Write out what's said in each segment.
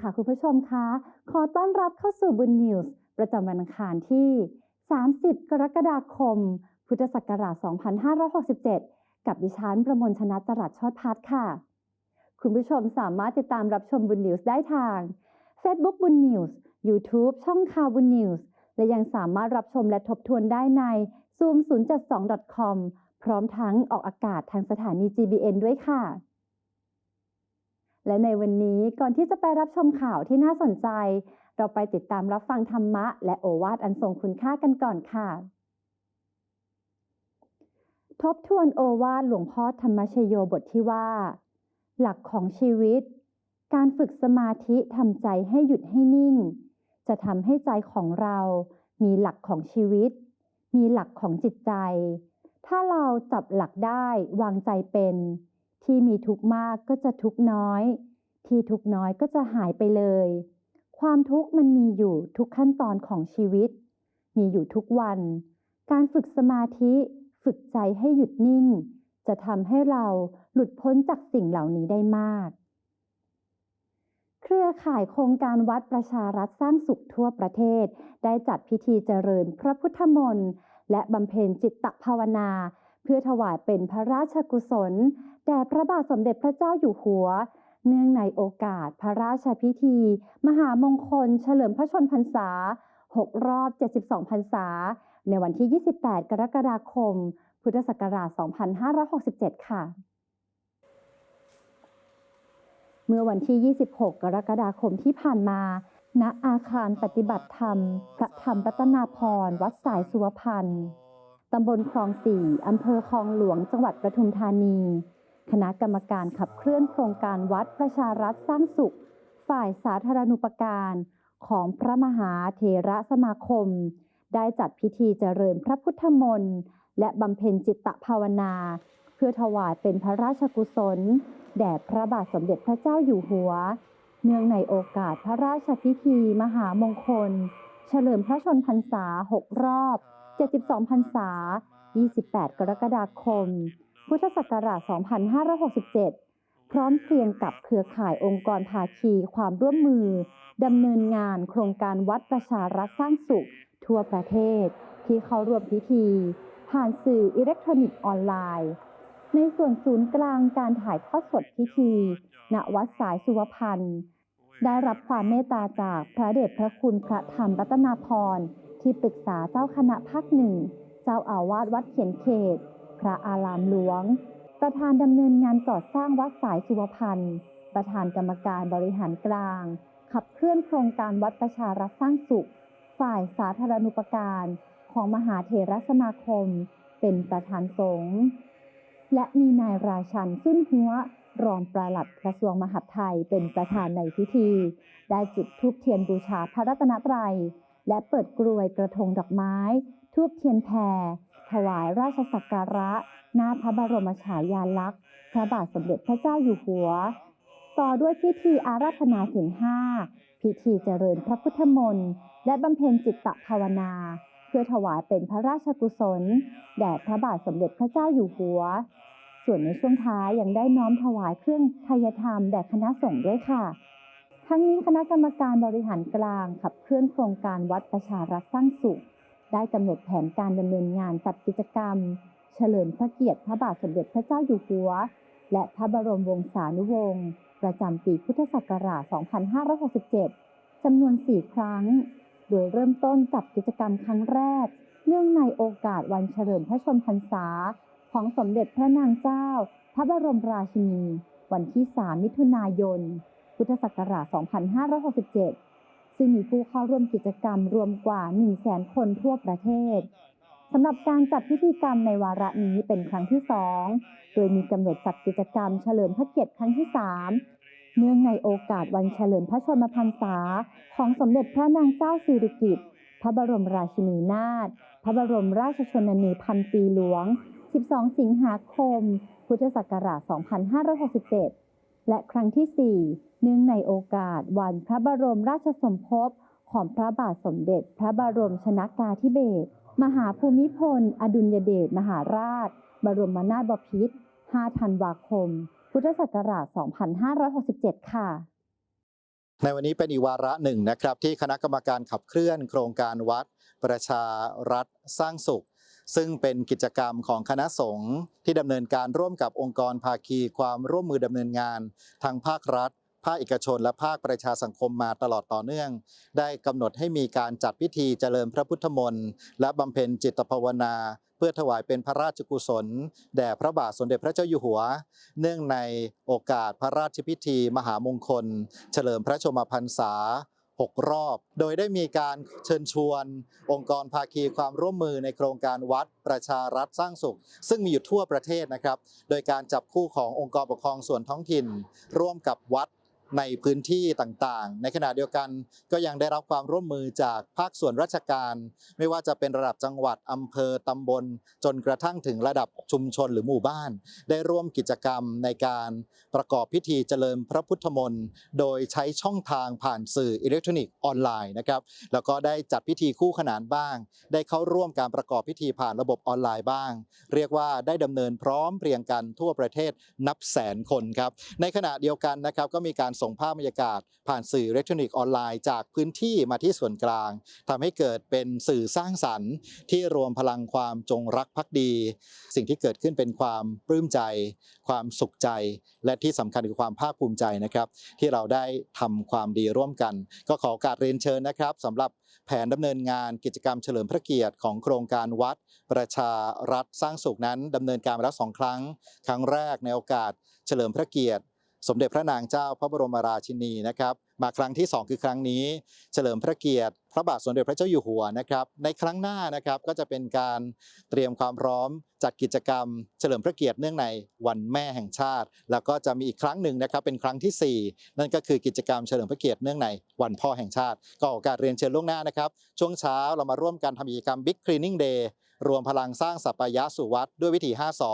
ค่ะคุณผู้ชมคะ ขอต้อนรับเข้าสู่บุญนิวส์ประจำวันอังคารที่ 30 กรกฎาคม พุทธศักราช 2567 กับดิฉันประมวลชนะจรัสชอดพัฒค่ะ คุณผู้ชมสามารถติดตามรับชมบุญนิวส์ได้ทาง Facebook บุญนิวส์ YouTube ช่องข่าวบุญนิวส์ และยังสามารถรับชมและทบทวนได้ใน zoom 072 com พร้อมทั้งออกอากาศทางสถานี GBN ด้วยค่ะ และในวันนี้ก่อนที่จะไปรับชมข่าวที่น่าสนใจ เราไปติดตามรับฟังธรรมะ และโอวาทอันทรงคุณค่ากันก่อนค่ะ ทบทวนโอวาทหลวงพ่อธรรมชโยบทที่ว่า หลักของชีวิต การฝึกสมาธิทำใจให้หยุดให้นิ่ง จะทำให้ใจของเรามีหลักของชีวิต มีหลักของจิตใจ ถ้าเราจับหลักได้วางใจเป็น ที่มีทุกข์มากก็จะทุกข์น้อย ที่ทุกข์น้อยก็จะหายไปเลย ความทุกข์มันมีอยู่ทุกขั้นตอนของชีวิต มีอยู่ทุกวัน การฝึกสมาธิฝึกใจให้หยุดนิ่ง จะทำให้เราหลุดพ้นจากสิ่งเหล่านี้ได้มาก เครือข่ายโครงการวัดประชารัฐสร้างสุขทั่วประเทศ ได้จัดพิธีเจริญพระพุทธมนต์และบำเพ็ญจิตตภาวนา เพื่อถวายเป็นพระราชกุศล แด่พระบาทสมเด็จพระเจ้าอยู่หัว เนื่องในโอกาสพระราชพิธี มหามงคล เฉลิมพระชนพรรษา 6 รอบ 72 พรรษา ในวันที่ 28 กรกฎาคม พุทธศักราช 2567 ค่ะ เมื่อวันที่ 26 กรกฎาคมที่ผ่านมาณอาคารปฏิบัติธรรม พระธรรมรัตนาพร วัดสายสุวพันธ์ ตำบลคลองสี่อำเภอคลองหลวง จังหวัดปทุมธานี คณะกรรมการขับเคลื่อนโครงการวัดประชารัฐสร้างสุข ฝ่ายสาธารณูปการของพระมหาเถระสมาคม ได้จัดพิธีเจริญพระพุทธมนต์และบำเพ็ญจิตตภาวนา เพื่อถวายเป็นพระราชกุศล แด่พระบาทสมเด็จพระเจ้าอยู่หัว เนื่องในโอกาสพระราชพิธีมหามงคล เฉลิมพระชนพรรษา 6 รอบ 72 พรรษา 28 กรกฎาคม พุทธศักราช 2567 พร้อมเพรียงกับเครือข่ายองค์กรภาคีความร่วมมือดำเนินงานโครงการวัดประชารัฐสร้างสุข ทั่วประเทศ ที่เข้าร่วมพิธี ผ่านสื่ออิเล็กทรอนิกส์ออนไลน์ ในส่วนศูนย์กลางการถ่ายทอดสดพิธีณวัดสายสุวพันธ์ได้รับความเมตตาจากพระเดชพระคุณพระธรรมรัตนาพรที่ปรึกษาเจ้าคณะภาคหนึ่ง เจ้าอาวาสวัดเขียนเขต พระอารามหลวง ประธานดำเนินงานก่อสร้างวัดสายสุวพันธ์ ประธานกรรมการบริหารกลาง ขับเคลื่อนโครงการวัดประชารัฐสร้างสุข ฝ่ายสาธารณูปการของมหาเถรสมาคม เป็นประธานสงฆ์และมีนายราชันสุ้นหัวรองปลัดกระทรวงมหาดไทยเป็นประธานในพิธี ได้จุดธูปเทียนบูชาพระรัตนตรัย และเปิดกลวยกระทงดอกไม้ทูบเทียนแพร ถวายราชสักการะ หน้าพระบรมฉายาลักษณ์พระบาทสมเด็จพระเจ้าอยู่หัว ต่อด้วยพิธีอาราธนาศีลห้าพิธีเจริญพระพุทธมนต์ และบำเพ็ญจิตตภาวนา เพื่อถวายเป็นพระราชกุศล แด่พระบาทสมเด็จพระเจ้าอยู่หัว ส่วนในช่วงท้ายยังได้น้อมถวายเครื่องทายธรรมแด่คณะสงฆ์ด้วยค่ะ ทั้งนี้คณะกรรมการบริหารกลางขับเคลื่อนโครงการวัดประชารัฐสร้างสุข ได้กำหนดแผนการดำเนินงานจัดกิจกรรม เฉลิมพระเกียรติพระบาทสมเด็จพระเจ้าอยู่หัว และพระบรมวงศานุวงศ์ประจำปีพุทธศักราช 2567 จำนวน 4 ครั้ง โดยเริ่มต้นจัดกิจกรรมครั้งแรก เนื่องในโอกาสวันเฉลิมพระชนพรรษา ของสมเด็จพระนางเจ้า พระบรมราชินี วันที่ 3 มิถุนายน พุทธศักราช 2567 ซึ่งมีผู้เข้าร่วมกิจกรรมรวมกว่า 100,000คนทั่วประเทศสำหรับการจัดพิธีกรรมในวาระนี้เป็นครั้งที่ 2 โดยมีกำหนดจัดกิจกรรมเฉลิมพระเกียรติครั้งที่ 3 เนื่องในโอกาสวันเฉลิมพระชนมพรรษา ของสมเด็จพระนางเจ้าสิริกิติ์พระบรมราชินีนาถพระบรมราชชนนีพันปีหลวง 12 สิงหาคม พุทธศักราช 2567 และครั้งที่ 4 เนื่องในโอกาสวันพระบรมราชสมภพของพระบาทสมเด็จ พระบรมชนากาธิเบศรมหาภูมิพล อดุลยเดชมหาราช บรมนาถบพิตร5ธันวาคม พุทธศักราช 2567 ค่ะในวันนี้เป็นอีวาระหนึ่งนะครับที่คณะกรรมการขับเคลื่อนโครงการวัด ประชารัฐสร้างสุข ซึ่งเป็นกิจกรรมของคณะสงฆ์ที่ดำเนินการร่วมกับองค์กรภาคีความร่วมมือดำเนินงานทางภาครัฐ ภาคเอกชน และภาคประชาสังคมมาตลอดต่อเนื่อง ได้กำหนดให้มีการจัดพิธีเจริญพระพุทธมนต์และบำเพ็ญจิตภาวนา เพื่อถวายเป็นพระราชกุศล แด่พระบาทสมเด็จพระเจ้าอยู่หัว เนื่องในโอกาสพระราชพิธี มหามงคล เฉลิมพระชนมพรรษา 6 รอบ โดยได้มีการเชิญชวน องค์กรภาคีความร่วมมือในโครงการวัดประชารัฐสร้างสุข ซึ่งมีอยู่ทั่วประเทศนะครับ โดยการจับคู่ขององค์กรปกครองส่วนท้องถิ่น ร่วมกับวัด ในพื้นที่ต่างๆ ในขณะเดียวกันก็ยังได้รับความร่วมมือจากภาคส่วนราชการ ไม่ว่าจะเป็นระดับจังหวัดอำเภอตำบล จนกระทั่งถึงระดับชุมชนหรือหมู่บ้าน ได้ร่วมกิจกรรมในการประกอบพิธีเจริญพระพุทธมนต์โดยใช้ช่องทางผ่านสื่ออิเล็กทรอนิกส์ออนไลน์นะครับแล้วก็ได้จัดพิธีคู่ขนานบ้าง ได้เข้าร่วมการประกอบพิธีผ่านระบบออนไลน์บ้าง เรียกว่าได้ดำเนินพร้อมเพรียงกันทั่วประเทศนับแสนคนครับในขณะเดียวกันนะครับก็มีการส่งภาพบรรยากาศ ผ่านสื่ออิเล็กทรอนิกส์ออนไลน์จากพื้นที่มาที่ส่วนกลางทำให้เกิดเป็นสื่อสร้างสรรค์ ที่รวมพลังความจงรักภักดี สิ่งที่เกิดขึ้นเป็นความปลื้มใจ ความสุขใจ และที่สำคัญคือความภาคภูมิใจนะครับ ที่เราได้ทำความดีร่วมกัน ก็ขอโอกาสเรียนเชิญนะครับสำหรับแผนดำเนินงานกิจกรรมเฉลิมพระเกียรติของโครงการวัด ประชารัฐสร้างสุขนั้นดำเนินการมาแล้วสองครั้ง ครั้งแรกในโอกาสเฉลิมพระเกียรติ สมเด็จพระนางเจ้าพระบรมราชินีนะครับ มาครั้งที่ 2 คือครั้งนี้ เฉลิมพระเกียรติ พระบาทสมเด็จพระเจ้าอยู่หัวนะครับ ในครั้งหน้านะครับก็จะเป็นการเตรียมความพร้อมจัดกิจกรรม เฉลิมพระเกียรติเนื่องในวันแม่แห่งชาติ แล้วก็จะมีอีกครั้งหนึ่งนะครับเป็นครั้งทีสี่4 นั่นก็คือกิจกรรมเฉลิมพระเกียรติเนื่องในวันพ่อแห่งชาติ ก็โอกาสเรียนเชิญล่วงหน้านะครับ ช่วงเช้าเรามาร่วมกันทำกิจกรรม Big Cleaning Day รวมพลังสร้างสัปปายะสู่วัดด้วยวิถี5สอ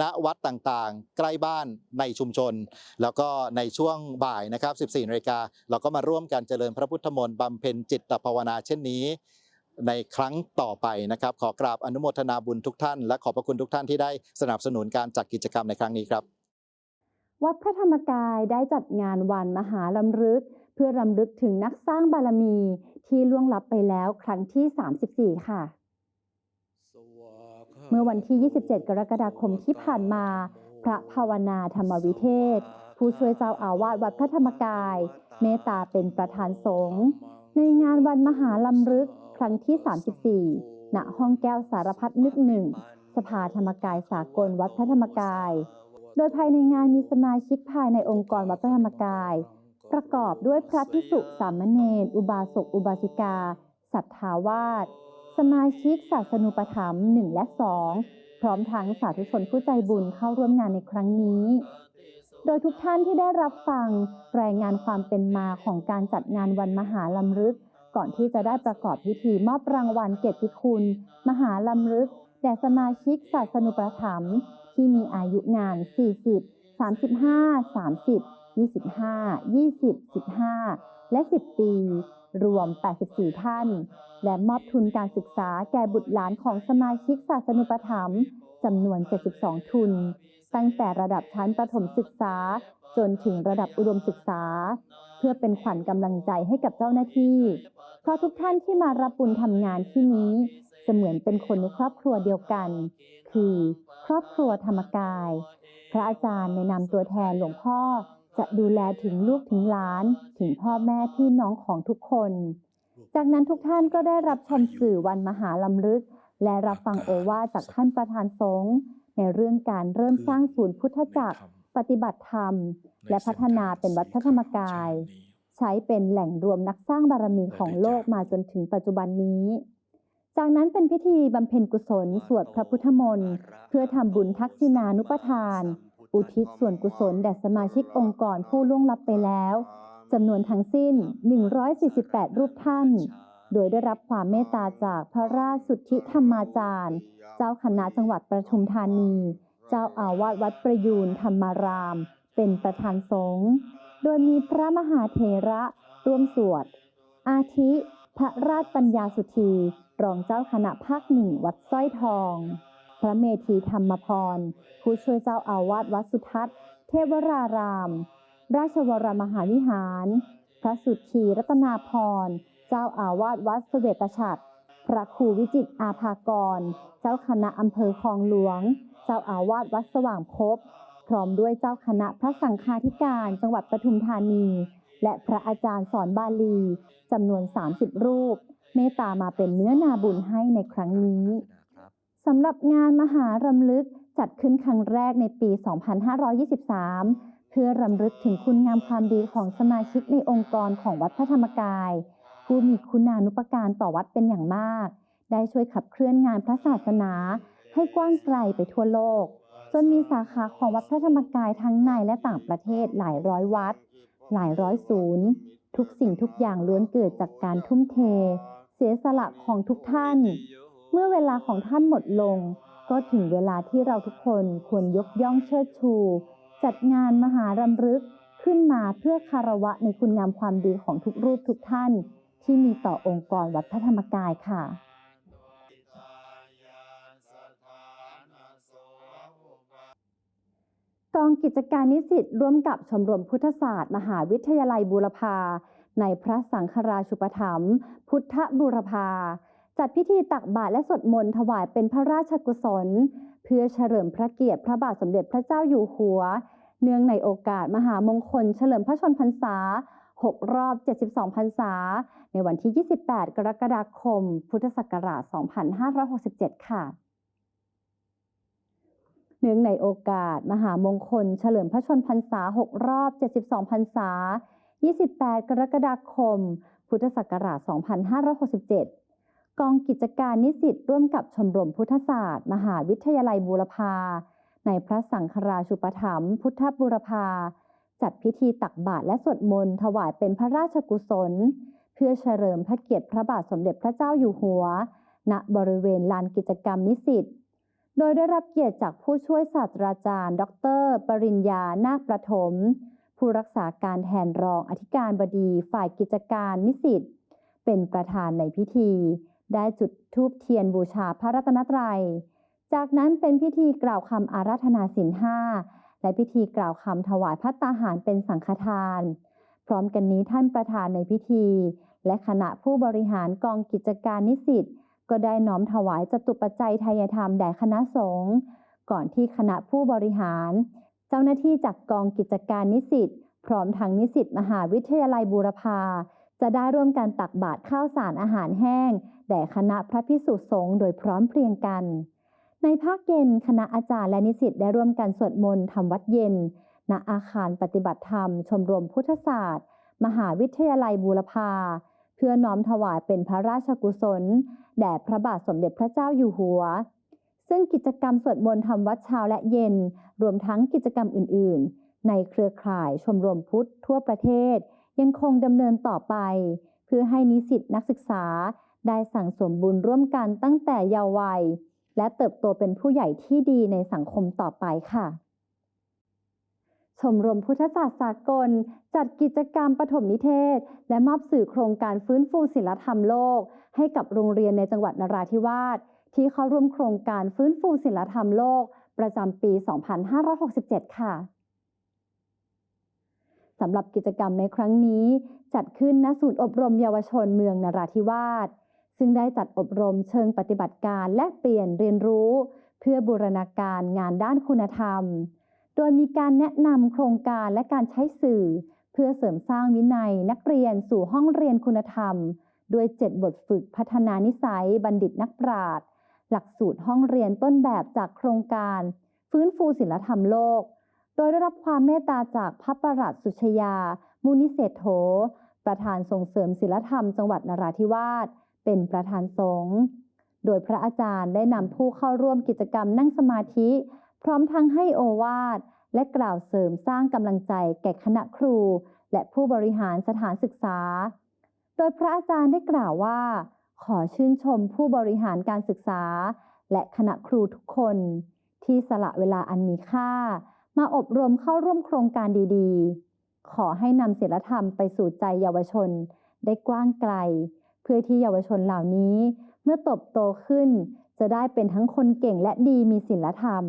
ณวัดต่างๆ ใกล้บ้านในชุมชน แล้วก็ในช่วงบ่ายนะครับ 14นาฬิกาเราก็มาร่วมกันเจริญพระพุทธมนต์บำเพ็ญจิตภาวนาเช่นนี้ในครั้งต่อไปนะครับ ขอกราบอนุโมทนาบุญทุกท่าน และขอบพระคุณทุกท่านที่ได้สนับสนุนการจัดกิจกรรมในครั้งนี้ครับ วัดพระธรรมกายได้จัดงานวันมหาลำลึก เพื่อรำลึกถึงนักสร้างบารมีที่ล่วงลับไปแล้วครั้งที่ 34 ค่ะ เมื่อวันที่ 27 กรกฎาคมที่ผ่านมา พระภาวนาธรรมวิเทศ ผู้ช่วยเจ้าอาวาสวัดพระธรรมกาย เมตตาเป็นประธานสงฆ์ในงานวันมหาลำลึกครั้งที่ 34 ณ ห้องแก้วสารพัดนึกหนึ่ง สภาธรรมกายสากลวัดพระธรรมกาย โดยภายในงานมีสมาชิกภายในองค์กรวัดพระธรรมกาย ประกอบด้วยพระภิกษุสามเณรอุบาสกอุบาสิกา สัทธาวาส สมาชิกศาสนุปถัมภ์1และ 2 พร้อมทั้งสาธุชนผู้ใจบุญเข้าร่วมงานในครั้งนี้ โดยทุกท่านที่ได้รับฟังรายงานความเป็นมาของการจัดงานวันมหาลำลึก ก่อนที่จะได้ประกอบพิธีมอบรางวัลเกียรติคุณ มหาลำลึกแด่สมาชิกศาสนุปถัมภ์ที่มีอายุงาน 40 35 30 25 20 15 และ 10 ปี รวม 84 ท่าน และมอบทุนการศึกษาแก่บุตรหลานของสมาชิกศาสนุปถัมภ์จำนวน 72 ทุน ตั้งแต่ระดับชั้นประถมศึกษา จนถึงระดับอุดมศึกษา เพื่อเป็นขวัญกำลังใจให้กับเจ้าหน้าที่ เพราะทุกท่านที่มารับบุญทำงานที่นี้เสมือนเป็นคนในครอบครัวเดียวกัน คือ ครอบครัวธรรมกาย พระอาจารย์ในนามตัวแทนหลวงพ่อ จะดูแลถึงลูกถึงหลาน ถึงพ่อแม่พี่น้องของทุกคน จากนั้นทุกท่านก็ได้รับชมสื่อวันมหาลำลึก และรับฟังโอวาจากท่านประธานสงฆ์ในเรื่องการเริ่มสร้างศูนย์พุทธจักร ปฏิบัติธรรม และพัฒนาเป็นวัดพระธรรมกาย ใช้เป็นแหล่งรวมนักสร้างบารมีของโลกมาจนถึงปัจจุบันนี้ จากนั้นเป็นพิธีบำเพ็ญกุศลสวดพระพุทธมนต์เพื่อทำบุญทักษิณานุปทาน อุทิศส่วนกุศลแด่สมาชิกองค์กรผู้ล่วงลับไปแล้วจำนวนทั้งสิ้น 148 รูปท่าน โดยได้รับความเมตตาจากพระราชสุทธิธรรมาจารย์ เจ้าคณะจังหวัดประทุมธานี เจ้าอาวาสวัดประยูนธรรมาราม เป็นประธานสงฆ์โดยมีพระมหาเถระร่วมสวด อาทิ พระราชปัญญาสุธี รองเจ้าคณะภาคหนึ่งวัดสร้อยทอง พระเมธีธรรมพร ผู้ช่วยเจ้าอาวาสวัดสุทัศน์ เทวราราม ราชวรมหาวิหาร พระสุทธีรัตนาพร เจ้าอาวาสวัดเสเวตฉัตรพระครูวิจิตรอาภากร เจ้าคณะอำเภอคลองหลวง เจ้าอาวาสวัดสว่างภพพร้อมด้วยเจ้าคณะพระสังฆาธิการจังหวัดปทุมธานี และพระอาจารย์สอนบาลีจำนวน 30 รูป เมตตามาเป็นเนื้อนาบุญให้ในครั้งนี้ สำหรับงานมหารำลึกจัดขึ้นครั้งแรกในปี 2523 เพื่อรำลึกถึงคุณงามความดีของสมาชิกในองค์กรของวัดพระธรรมกาย ผู้มีคุณานุปการต่อวัดเป็นอย่างมาก ได้ช่วยขับเคลื่อนงานพระศาสนา ให้กว้างไกลไปทั่วโลก จนมีสาขาของวัดพระธรรมกายทั้งในและต่างประเทศหลายร้อยวัด หลายร้อยศูนย์ ทุกสิ่งทุกอย่างล้วนเกิดจากการทุ่มเท เสียสละของทุกท่าน เมื่อเวลาของท่านหมดลง ก็ถึงเวลาที่เราทุกคนควรยกย่องเชิดชู จัดงานมหารำลึกขึ้นมาเพื่อคารวะในคุณงามความดีของทุกรูปทุกท่าน ที่มีต่อองค์กรวัดพระธรรมกายค่ะกองกิจการนิสิตร่วมกับชมรมพุทธศาสตร์ มหาวิทยาลัยบูรพา ในพระสังฆราชุปถัมภ์พุทธบูรพา จัดพิธีตักบาตรและสวดมนต์ถวายเป็นพระราชกุศล เพื่อเฉลิมพระเกียรติพระบาทสมเด็จพระเจ้าอยู่หัว เนื่องในโอกาสมหามงคล เฉลิมพระชนพรรษา 6 รอบ 72 พรรษา ในวันที่ 28 กรกฎาคม พุทธศักราช 2567 ค่ะเนื่องในโอกาส มหามงคล เฉลิมพระชนพรรษา 6 รอบ 72 พรรษา 28 กรกฎาคม พุทธศักราช 2567 กองกิจการนิสิตร่วมกับชมรมพุทธศาสตร์ มหาวิทยาลัยบูรพา ในพระสังฆราชุปถัมภ์พุทธบูรพา จัดพิธีตักบาตรและสวดมนต์ถวายเป็นพระราชกุศล เพื่อเฉลิมพระเกียรติพระบาทสมเด็จพระเจ้าอยู่หัว ณบริเวณลานกิจกรรมนิสิตโดยได้รับเกียรติจากผู้ช่วยศาสตราจารย์ ดร ปริญญา นาคประถม ผู้รักษาการแทนรองอธิการบดีฝ่ายกิจการนิสิตเป็นประธานในพิธี ได้จุดธูปเทียนบูชาพระรัตนตรัย จากนั้นเป็นพิธีกล่าวคำอาราธนาศีลห้าและพิธีกล่าวคำถวายพัตตาหารเป็นสังฆทาน พร้อมกันนี้ท่านประธานในพิธี และคณะผู้บริหารกองกิจการนิสิตก็ได้น้อมถวายจตุปัจจัยไทยธรรมแด่คณะสงฆ์ก่อนที่คณะผู้บริหาร เจ้าหน้าที่จากกองกิจการนิสิตพร้อมทางนิสิตมหาวิทยาลัยบูรพา จะได้ร่วมกันตักบาตรข้าวสารอาหารแห้ง แด่คณะพระพิสุสงฆ์โดยพร้อมเพรียงกัน ในภาคเย็นคณะอาจารย์และนิสิตได้ร่วมกันสวดมนต์ทำวัดเย็น ณอาคารปฏิบัติธรรม ชมรมพุทธศาสตร์ มหาวิทยาลัยบูรพา เพื่อน้อมถวายเป็นพระราชกุศล แด่พระบาทสมเด็จพระเจ้าอยู่หัว ซึ่งกิจกรรมสวดมนต์ทำวัดเช้าและเย็น รวมทั้งกิจกรรมอื่น ๆ ในเครือข่ายชมรมพุทธทั่วประเทศ ยังคงดำเนินต่อไป เพื่อให้นิสิตนักศึกษาได้สั่งสมบุญร่วมกันตั้งแต่เยาว์วัย และเติบโตเป็นผู้ใหญ่ที่ดีในสังคมต่อไปค่ะ ชมรมพุทธศาสตร์สากล จัดกิจกรรมปฐมนิเทศ และมอบสื่อโครงการฟื้นฟูศิลธรรมโลก ให้กับโรงเรียนในจังหวัดนราธิวาสที่เข้าร่วมโครงการฟื้นฟูศิลธรรมโลก ประจำปี 2567 ค่ะ สำหรับกิจกรรมในครั้งนี้ จัดขึ้นณศูนย์อบรมเยาวชนเมืองนราธิวาส ซึ่งได้จัดอบรมเชิงปฏิบัติการและเปลี่ยนเรียนรู้ เพื่อบูรณาการงานด้านคุณธรรม โดยมีการแนะนำโครงการและการใช้สื่อ เพื่อเสริมสร้างวินัยนักเรียนสู่ห้องเรียนคุณธรรมด้วย7 บทฝึกพัฒนานิสัย บัณฑิตนักปราชญ์หลักสูตรห้องเรียนต้นแบบจากโครงการ ฟื้นฟูศิลธรรมโลก โดยได้รับความเมตตาจากพระประหลัดสุชยา มุนิเศรษโธประธานส่งเสริมศิลธรรมจังหวัดนราธิวาส เป็นประธานสงฆ์ โดยพระอาจารย์ได้นำผู้เข้าร่วมกิจกรรมนั่งสมาธิ พร้อมทั้งให้โอวาท และกล่าวเสริมสร้างกำลังใจแก่คณะครู และผู้บริหารสถานศึกษา โดยพระอาจารย์ได้กล่าวว่า ขอชื่นชมผู้บริหารการศึกษา และคณะครูทุกคน ที่สละเวลาอันมีค่า มาอบรมเข้าร่วมโครงการดีๆ ขอให้นำศีลธรรมไปสู่ใจเยาวชนได้กว้างไกล เพื่อที่เยาวชนเหล่านี้ เมื่อตบโตขึ้น จะได้เป็นทั้งคนเก่งและดีมีศีลธรรม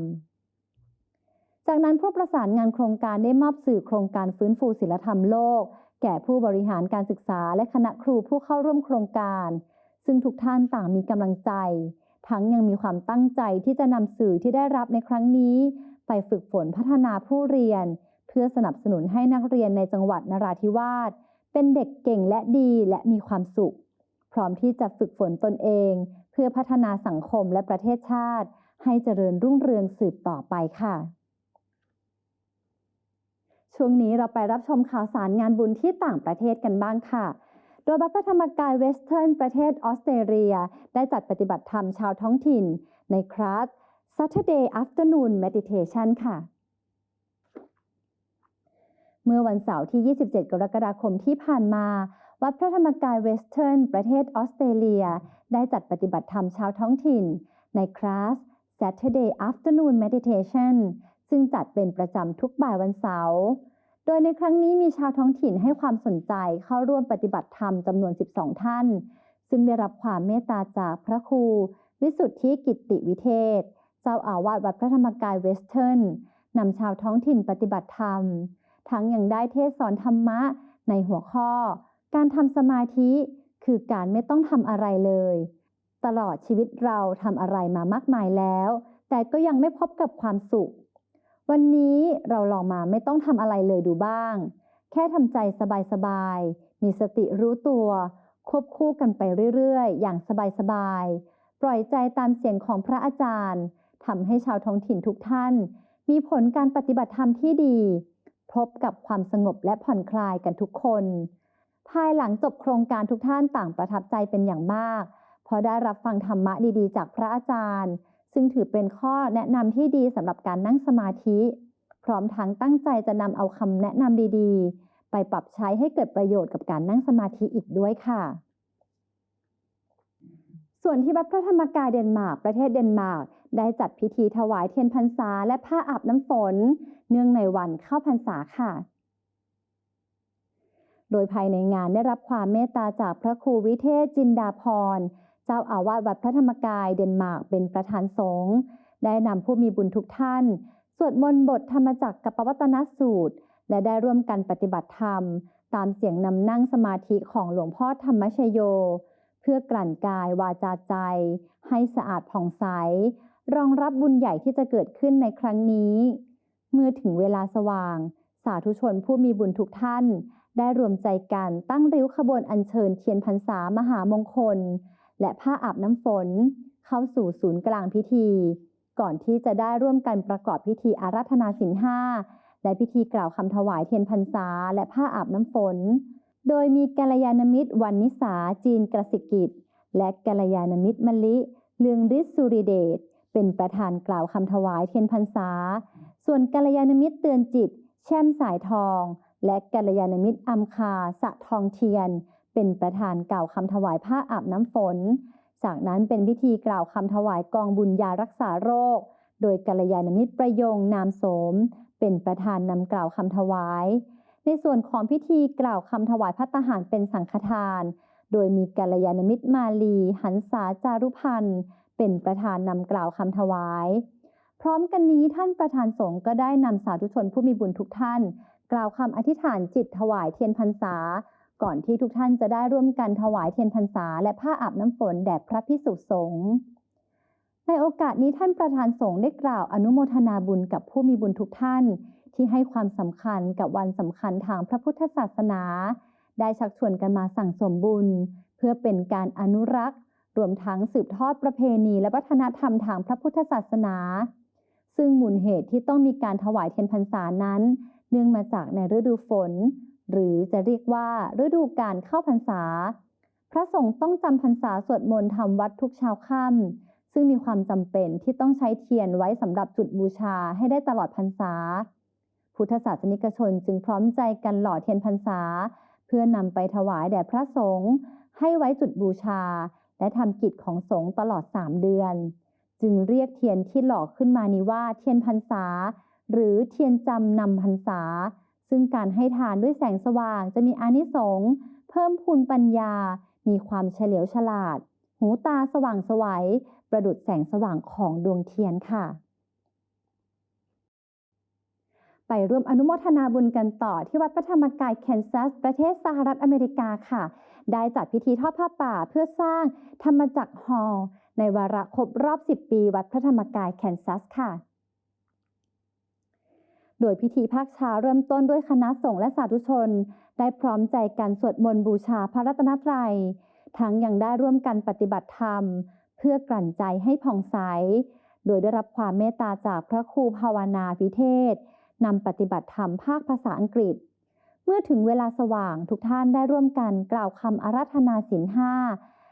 จากนั้นผู้ประสานงานโครงการได้มอบสื่อโครงการฟื้นฟูศิลธรรมโลก แก่ผู้บริหารการศึกษาและคณะครูผู้เข้าร่วมโครงการ ซึ่งทุกท่านต่างมีกำลังใจ ทั้งยังมีความตั้งใจที่จะนำสื่อที่ได้รับในครั้งนี้ ไปฝึกฝนพัฒนาผู้เรียน เพื่อสนับสนุนให้นักเรียนในจังหวัดนราธิวาสเป็นเด็กเก่งและดีและมีความสุข พร้อมที่จะฝึกฝนตนเอง เพื่อพัฒนาสังคมและประเทศชาติ ให้เจริญรุ่งเรืองสืบต่อไปค่ะ ช่วงนี้เราไปรับชมข่าวสารงานบุญที่ต่างประเทศกันบ้างค่ะโดยวัดพระธรรมกายเวสเทิร์นประเทศออสเตรเลีย ได้จัดปฏิบัติธรรมชาวท้องถิ่น ในคลาส Saturday Afternoon Meditation ค่ะ เมื่อวันเสาร์ที่ 27 กรกฎาคมที่ผ่านมา วัดพระธรรมกายเวสเทิร์น ประเทศออสเตรเลีย ได้จัดปฏิบัติธรรมชาวท้องถิ่น ในคลาส Saturday Afternoon Meditation ซึ่งจัดเป็นประจำทุกบ่ายวันเสาร์ โดยในครั้งนี้มีชาวท้องถิ่นให้ความสนใจเข้าร่วมปฏิบัติธรรมจำนวน 12 ท่าน ซึ่งได้รับความเมตตาจากพระครู วิสุทธิกิตติวิเทศ เจ้าอาวาสวัดพระธรรมกายเวสเทิร์นนำชาวท้องถิ่นปฏิบัติธรรม ทั้งยังได้เทศสอนธรรมะในหัวข้อ การทำสมาธิคือการไม่ต้องทำอะไรเลย ตลอดชีวิตเราทำอะไรมามากมายแล้ว แต่ก็ยังไม่พบกับความสุข วันนี้เราลองมาไม่ต้องทำอะไรเลยดูบ้าง แค่ทำใจสบายๆ มีสติรู้ตัว ควบคู่กันไปเรื่อยๆ อย่างสบายๆ ปล่อยใจตามเสียงของพระอาจารย์ ทำให้ชาวท้องถิ่นทุกท่าน มีผลการปฏิบัติธรรมที่ดี พบกับความสงบและผ่อนคลายกันทุกคน ภายหลังจบโครงการทุกท่านต่างประทับใจเป็นอย่างมาก เพราะได้รับฟังธรรมะดีๆ จากพระอาจารย์ ซึ่งถือเป็นข้อแนะนำที่ดีสำหรับการนั่งสมาธิ พร้อมทั้งตั้งใจจะนำเอาคำแนะนำดีๆ ไปปรับใช้ให้เกิดประโยชน์กับการนั่งสมาธิอีกด้วยค่ะส่วนที่วัดพระธรรมกายเดนมาร์กประเทศเดนมาร์ก ได้จัดพิธีถวายเทียนพรรษาและผ้าอาบน้ำฝน เนื่องในวันเข้าพรรษาค่ะ โดยภายในงานได้รับความเมตตาจากพระครูวิเทศจินดาพร เจ้าอาวาสวัดพระธรรมกายเดนมาร์กเป็นประธานสงฆ์ได้นำผู้มีบุญทุกท่าน สวดมนต์บทธรรมจักรกับปวัตนสูตร และได้ร่วมกันปฏิบัติธรรม ตามเสียงนำนั่งสมาธิของหลวงพ่อธรรมชโย เพื่อกลั่นกายวาจาใจ ให้สะอาดผ่องใส รองรับบุญใหญ่ที่จะเกิดขึ้นในครั้งนี้ เมื่อถึงเวลาสว่าง สาธุชนผู้มีบุญทุกท่าน ได้รวมใจกันตั้งริ้วขบวนอัญเชิญเทียนพรรษามหามงคล และผ้าอาบน้ำฝน เข้าสู่ศูนย์กลางพิธี ก่อนที่จะได้ร่วมกันประกอบพิธีอาราธนาศีลห้าและพิธีกล่าวคำถวายเทียนพรรษาและผ้าอาบน้ำฝน โดยมีกัลยาณมิตรวันนิสาจีนกระสิกิจ และกัลยาณมิตรมะลิเลืองฤทธิ์สุริเดช เป็นประธานกล่าวคำถวายเทียนพรรษา ส่วนกัลยาณมิตรเตือนจิต แช่มสายทอง และกัลยาณมิตรอัมคาสะทองเทียน เป็นประธานกล่าวคำถวายผ้าอาบน้ำฝน จากนั้นเป็นพิธีกล่าวคำถวายกองบุญยารักษาโรค โดยกัลยาณมิตรประยงนามโสม เป็นประธานนำกล่าวคำถวาย ในส่วนของพิธีกล่าวคำถวายพัตหารเป็นสังฆทาน โดยมีกัลยาณมิตรมาลี หันษาจารุพันธ์ เป็นประธานนำกล่าวคำถวาย พร้อมกันนี้ท่านประธานสงฆ์ก็ได้นำสาธุชนผู้มีบุญทุกท่าน กล่าวคำอธิษฐานจิตถวายเทียนพรรษา ก่อนที่ทุกท่านจะได้ร่วมกันถวายเทียนพรรษา และผ้าอาบน้ำฝนแด่พระพิสุสงฆ์ในโอกาสนี้ท่านประธานสงฆ์ได้กล่าวอนุโมทนาบุญกับผู้มีบุญทุกท่าน ที่ให้ความสำคัญกับวันสำคัญทางพระพุทธศาสนา ได้ชักชวนกันมาสั่งสมบุญ เพื่อเป็นการอนุรักษ์ รวมทั้งสืบทอดประเพณีและวัฒนธรรมทางพระพุทธศาสนา ซึ่งมูลเหตุที่ต้องมีการถวายเทียนพรรษานั้น เนื่องมาจากในฤดูฝน หรือจะเรียกว่าฤดูการเข้าพรรษา พระสงฆ์ต้องจำพรรษาสวดมนต์ทำวัดทุกเช้าค่ำซึ่งมีความจำเป็นที่ต้องใช้เทียนไว้สำหรับจุดบูชาให้ได้ตลอดพรรษา พุทธศาสนิกชนจึงพร้อมใจกันหล่อเทียนพรรษา เพื่อนำไปถวายแด่พระสงฆ์ให้ไว้จุดบูชา และทำกิจของสงฆ์ตลอดสามเดือน จึงเรียกเทียนที่หล่อขึ้นมานี้ว่าเทียนพรรษา หรือเทียนจำนำพรรษา ซึ่งการให้ทานด้วยแสงสว่างจะมีอานิสงส์เพิ่มพูนปัญญา มีความเฉลียวฉลาด หูตาสว่างสวัยประดุดแสงสว่างของดวงเทียนค่ะ ไปร่วมอนุโมทนาบุญกันต่อที่วัดพระธรรมกายแคนซัส ประเทศสหรัฐอเมริกาค่ะ ได้จัดพิธีทอดผ้าป่าเพื่อสร้างธรรมจักรฮอลในวาระครบรอบ 10 ปีวัดพระธรรมกายแคนซัสค่ะ โดยพิธีภาคเช้าเริ่มต้นด้วยคณะสงฆ์และสาธุชน ได้พร้อมใจกันสวดมนต์บูชาพระรัตนตรัย ทั้งยังได้ร่วมกันปฏิบัติธรรม เพื่อกลั่นใจให้ผ่องใส โดยได้รับความเมตตาจากพระครูภาวนาพิเทศนำปฏิบัติธรรมภาคภาษาอังกฤษ มื่อถึงเวลาสว่างทุกท่านได้ร่วมกันกล่าวคำอาราธนาศีลห้า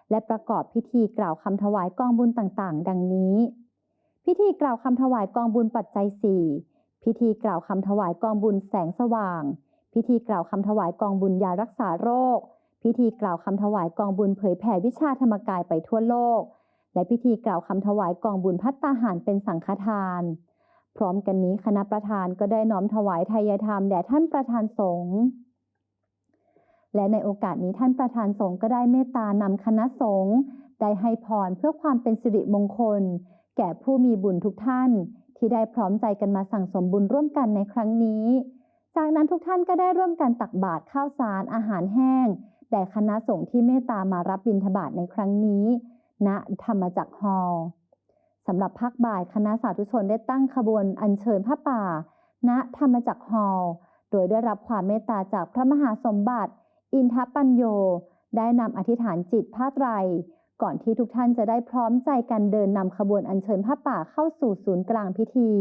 และประกอบพิธีกล่าวคำถวายกองบุญต่างๆ ดังนี้ พิธีกล่าวคำถวายกองบุญปัจจัยสี่พิธีกล่าวคำถวายกองบุญแสงสว่าง พิธีกล่าวคำถวายกองบุญยารักษาโรค พิธีกล่าวคำถวายกองบุญเผยแผ่วิชาธรรมกายไปทั่วโลก และพิธีกล่าวคำถวายกองบุญพัตตาหารเป็นสังฆทาน พร้อมกันนี้คณะประธานก็ได้น้อมถวายทายธรรมแด่ท่านประธานสงฆ์และในโอกาสนี้ท่านประธานสงฆ์ก็ได้เมตตานำคณะสงฆ์ได้ให้พรเพื่อความเป็นสิริมงคล แก่ผู้มีบุญทุกท่าน ที่ได้พร้อมใจกันมาสั่งสมบุญร่วมกันในครั้งนี้ จากนั้นทุกท่านก็ได้ร่วมกันตักบาตรข้าวสารอาหารแห้งแด่คณะสงฆ์ที่เมตตามารับบิณฑบาตในครั้งนี้ณธรรมจักรฮอลล์ สำหรับภาคบ่ายคณะสาธุชนได้ตั้งขบวนอัญเชิญผ้าป่า ณธรรมจักรฮอลโดยได้รับความเมตตาจากพระมหาสมบัติ อินทปัญโย ได้นำอธิษฐานจิตผ้าไตร ก่อนที่ทุกท่านจะได้พร้อมใจกันเดินนำขบวนอัญเชิญผ้าป่าเข้าสู่ศูนย์กลางพิธี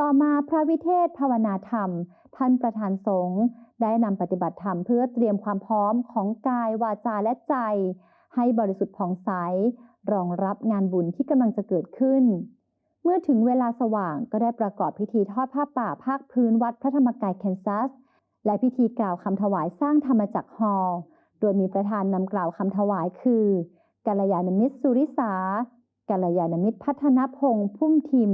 ต่อมาพระวิเทศภาวนาธรรม ท่านประธานสงฆ์ได้นำปฏิบัติธรรมเพื่อเตรียมความพร้อมของกายวาจาและใจ ให้บริสุทธิ์ผ่องใส รองรับงานบุญที่กำลังจะเกิดขึ้น เมื่อถึงเวลาสว่างก็ได้ประกอบพิธีทอดผ้าป่าภาคพื้นวัดพระธรรมกายแคนซัส และพิธีกล่าวคำถวายสร้างธรรมจักรฮอลโดยมีประธานนำกล่าวคำถวายคือกัลยาณมิตรสุริสากัลยาณมิตรพัฒนพงษ์พุ่มทิม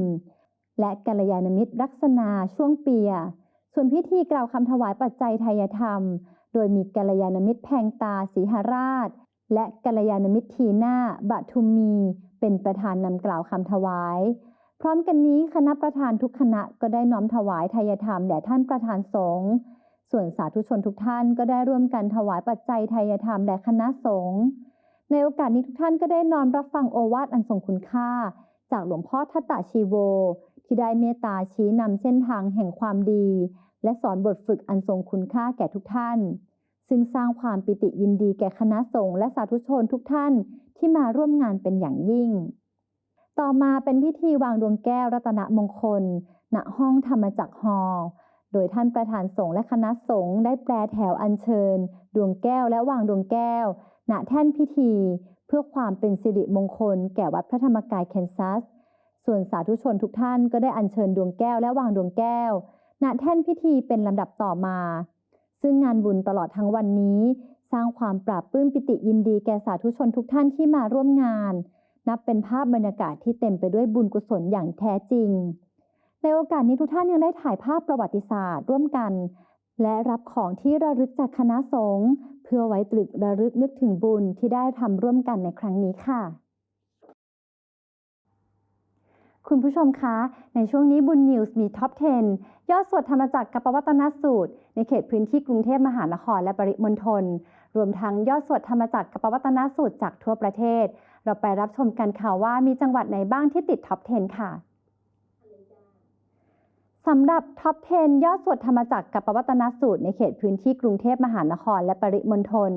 และกัลยาณมิตรลักษณาช่วงเปีย ส่วนพิธีกล่าวคำถวายปัจจัยไทยธรรม โดยมีกัลยาณมิตรแพงตาสีหราช และกัลยาณมิตรทีนาบะทุมมี เป็นประธานนำกล่าวคำถวาย พร้อมกันนี้คณะประธานทุกคณะก็ได้น้อมถวายไทยธรรมแด่ท่านประธานสงฆ์ส่วนสาธุชนทุกท่านก็ได้ร่วมกันถวายปัจจัยไทยธรรมแด่คณะสงฆ์ในโอกาสนี้ทุกท่านก็ได้น้อมรับฟังโอวาทอันทรงคุณค่า จากหลวงพ่อทัตตาชีโว ที่ได้เมตตาชี้นำเส้นทางแห่งความดี และสอนบทฝึกอันทรงคุณค่าแก่ทุกท่าน ซึ่งสร้างความปิติยินดีแก่คณะสงฆ์และสาธุชนทุกท่านที่มาร่วมงานเป็นอย่างยิ่ง ต่อมาเป็นพิธีวางดวงแก้วรัตนมงคล ณห้องธรรมจักรฮอลโดยท่านประธานสงฆ์และคณะสงฆ์ได้แปลแถวอัญเชิญ ดวงแก้วและวางดวงแก้ว ณแท่นพิธี เพื่อความเป็นสิริมงคล แก่วัดพระธรรมกายแคนซัส ส่วนสาธุชนทุกท่านก็ได้อัญเชิญดวงแก้วและวางดวงแก้ว ณแท่นพิธีเป็นลำดับต่อมา ซึ่งงานบุญตลอดทั้งวันนี้ สร้างความปราบปลื้มปิติยินดีแก่สาธุชนทุกท่านที่มาร่วมงาน นับเป็นภาพบรรยากาศที่เต็มไปด้วยบุญกุศลอย่างแท้จริง ในโอกาสนี้ทุกท่านยังได้ถ่ายภาพประวัติศาสตร์ร่วมกัน และรับของที่ระลึกจากคณะสงฆ์เพื่อไว้ตรึกระลึกนึกถึงบุญที่ได้ทำร่วมกันในครั้งนี้ค่ะคุณผู้ชมคะ ในช่วงนี้บุญนิวส์มีท็อป 10 ยอดสวดธรรมจักรกับปวัตนสูตรในเขตพื้นที่กรุงเทพมหานครและปริมณฑลรวมทั้งยอดสวดธรรมจักรกับปวัตนสูตรจากทั่วประเทศ เราไปรับชมกันค่ะว่ามีจังหวัดไหนบ้างที่ติดท็อป 10 ค่ะสำหรับท็อป 10 ยอดสวดธรรมจักรกับปวัตนสูตรในเขตพื้นที่กรุงเทพมหานครและปริมณฑล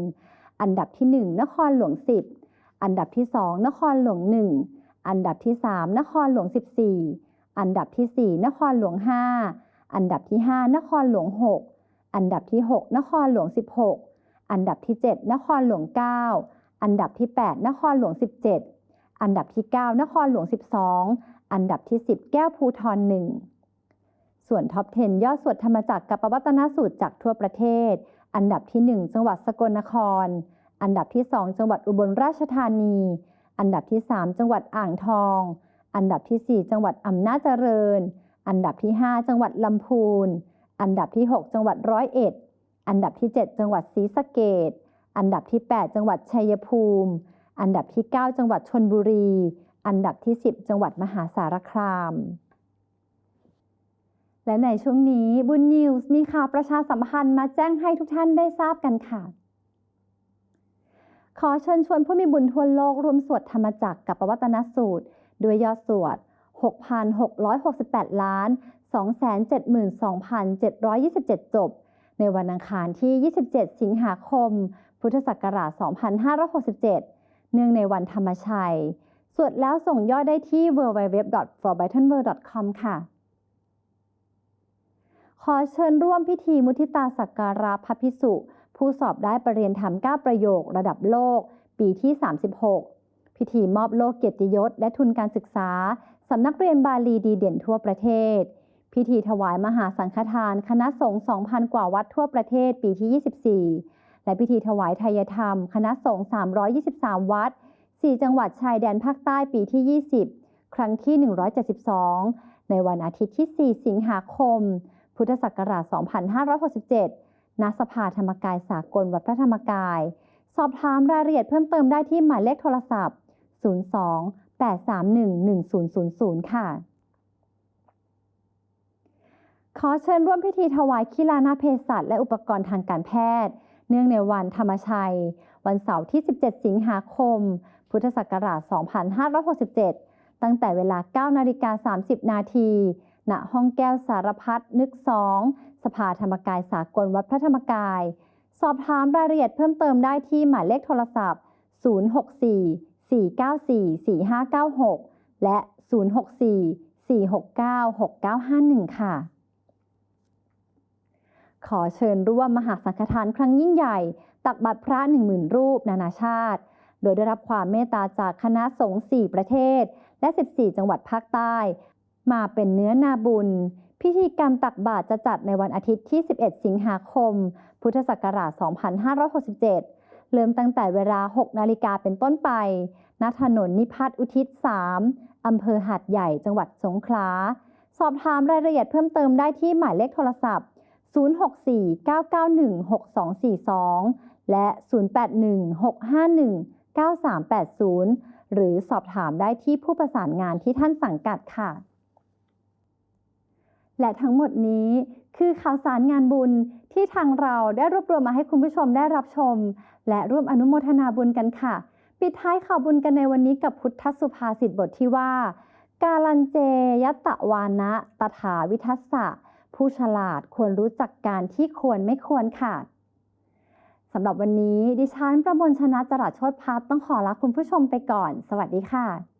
อันดับที่ 1 นครหลวง 10 อันดับที่ 2 นครหลวง 1 อันดับที่ 3 นครหลวง 14 อันดับที่ 4 นครหลวง 5 อันดับที่ 5 นครหลวง 6 อันดับที่ 6 นครหลวง 16 อันดับที่ 7 นครหลวง 9 อันดับที่ 8 นครหลวง 17 อันดับที่ 9 นครหลวง 12 อันดับที่ 10 แก้วภูทร1ส่วนท็อป 10 ยอดสวดธรรมจักรกับปวัตนสูตรจากทั่วประเทศ อันดับที่ 1 จังหวัดสกลนคร อันดับที่ 2 จังหวัดอุบลราชธานี อันดับที่ 3 จังหวัดอ่างทอง อันดับที่ 4 จังหวัดอำนาจเจริญ อันดับที่ 5 จังหวัดลำพูน อันดับที่ 6 จังหวัดร้อยเอ็ด อันดับที่ 7 จังหวัดศรีสะเกดอันดับที่ 8 จังหวัดชัยภูมิ อันดับที่ 9 จังหวัดชนบุรี อันดับที่ 10 จังหวัดมหาสารคาม และในช่วงนี้บุญนิวส์มีข่าวประชาสัมพันธ์มาแจ้งให้ทุกท่านได้ทราบกันค่ะขอเชิญชวนผู้มีบุญทั่วโลกร่วมสวดธรรมจักรกับปวัตนสูตร ด้วยยอดสวด 6,668 ล้าน 272,727 จบ ในวันอังคารที่ 27 สิงหาคม พุทธศักราช 2567 เนื่องในวันธรรมชัย สวดแล้วส่งยอดได้ที่ www.forbytonworld.com ค่ะ ขอเชิญร่วมพิธีมุทิตาสักการะพระพิสุ ผู้สอบได้ประเรียนธรรม 9 ประโยคระดับโลก ปีที่ 36 พิธีมอบโลกเกียรติยศและทุนการศึกษาสำนักเรียนบาลีดีเด่นทั่วประเทศ พิธีถวายมหาสังฆทาน คณะสงฆ์2,000 กว่าวัดทั่วประเทศปีที่ 24 และพิธีถวายทายธรรม คณะสงฆ์323 วัด 4 จังหวัดชายแดนภาคใต้ปีที่ 20 ครั้งที่ 172 ในวันอาทิตย์ที่ 4 สิงหาคม พุทธศักราช 2567 ณ สภาธรรมกายสากลวัดพระธรรมกาย สอบถามรายละเอียดเพิ่มเติมได้ที่หมายเลขโทรศัพท์ 02 831 1000 ค่ะ ขอเชิญร่วมพิธีถวายคีลานาเภสัชและอุปกรณ์ทางการแพทย์ เนื่องในวันธรรมชัย วันเสาร์ที่ 17 สิงหาคม พุทธศักราช 2567 ตั้งแต่เวลา 9 นาฬิกา 30 นาที ณ ห้องแก้วสารพัดนึกสองสภาธรรมกายสากลวัดพระธรรมกาย สอบถามรายละเอียดเพิ่มเติมได้ที่หมายเลขโทรศัพท์ 064 494 4596 และ 064 469 6951 ค่ะ ขอเชิญร่วมมหาสังฆทานครั้งยิ่งใหญ่ ตักบาตรพระ10,000รูปนานาชาติ โดยได้รับความเมตตาจากคณะสงฆ์4ประเทศ และ 14 จังหวัดภาคใต้ มาเป็นเนื้อนาบุญ พิธีกรรมตักบาตรจะจัดในวันอาทิตย์ที่ 11 สิงหาคม พุทธศักราช 2567 เริ่มตั้งแต่เวลา 6 นาฬิกาเป็นต้นไป ณ ถนนนิพัฒน์อุทิศ 3 อำเภอหาดใหญ่ จังหวัดสงขลา สอบถามรายละเอียดเพิ่มเติมได้ที่หมายเลขโทรศัพท์ 064-991-6242 และ 081-651-9380 หรือสอบถามได้ที่ผู้ประสานงานที่ท่านสังกัดค่ะ และทั้งหมดนี้คือข่าวสารงานบุญที่ทางเราได้รวบรวมมาให้คุณผู้ชมได้รับชม และร่วมอนุโมทนาบุญกันค่ะ ปิดท้ายข่าวบุญกันในวันนี้กับพุทธสุภาษิตบทที่ว่า กาลันเจยตะวานะตถาวิทัสสะ ผู้ฉลาดควรรู้จักการที่ควรไม่ควรค่ะสำหรับวันนี้ดิฉันประมวลชนะจรัสโชตพัฒน์ต้องขอลาคุณผู้ชมไปก่อน สวัสดีค่ะ